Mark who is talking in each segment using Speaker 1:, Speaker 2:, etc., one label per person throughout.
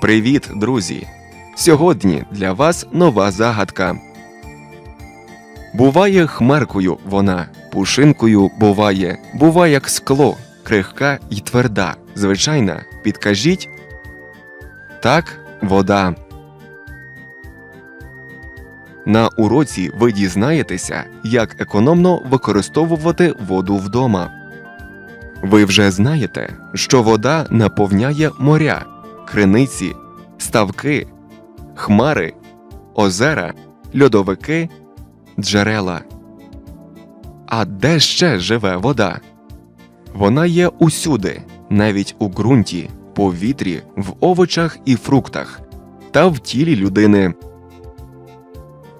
Speaker 1: Привіт, друзі! Сьогодні для вас нова загадка. Буває хмаркою вона, пушинкою буває, буває як скло, крихка й тверда. Звичайна, підкажіть. Так, вода. На уроці ви дізнаєтеся, як економно використовувати воду вдома. Ви вже знаєте, що вода наповняє моря, криниці, ставки, хмари, озера, льодовики, джерела. А де ще живе вода? Вона є усюди, навіть у ґрунті, повітрі, в овочах і фруктах та в тілі людини.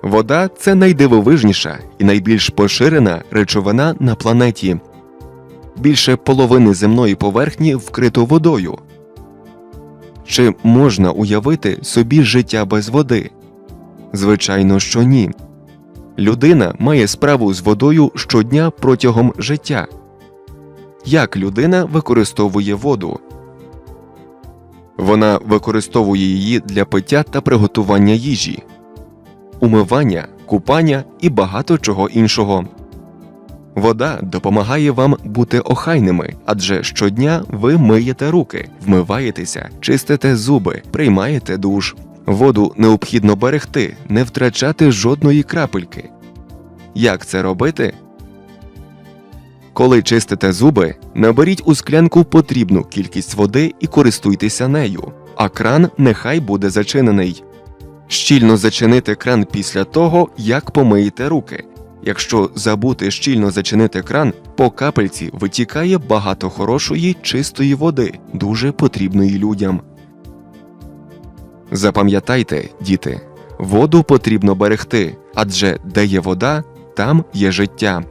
Speaker 1: Вода це найдивовижніша і найбільш поширена речовина на планеті. Більше половини земної поверхні вкрито водою. Чи можна уявити собі життя без води? Звичайно, що ні. Людина має справу з водою щодня протягом життя. Як людина використовує воду? Вона використовує її для пиття та приготування їжі, умивання, купання і багато чого іншого. Вода допомагає вам бути охайними, адже щодня ви миєте руки, вмиваєтеся, чистите зуби, приймаєте душ. Воду необхідно берегти, не втрачати жодної крапельки. Як це робити? Коли чистите зуби, наберіть у склянку потрібну кількість води і користуйтеся нею, а кран нехай буде зачинений. Щільно зачинити кран після того, як помиєте руки. Якщо забути щільно зачинити кран, по капельці витікає багато хорошої чистої води, дуже потрібної людям. Запам'ятайте, діти, воду потрібно берегти, адже де є вода, там є життя.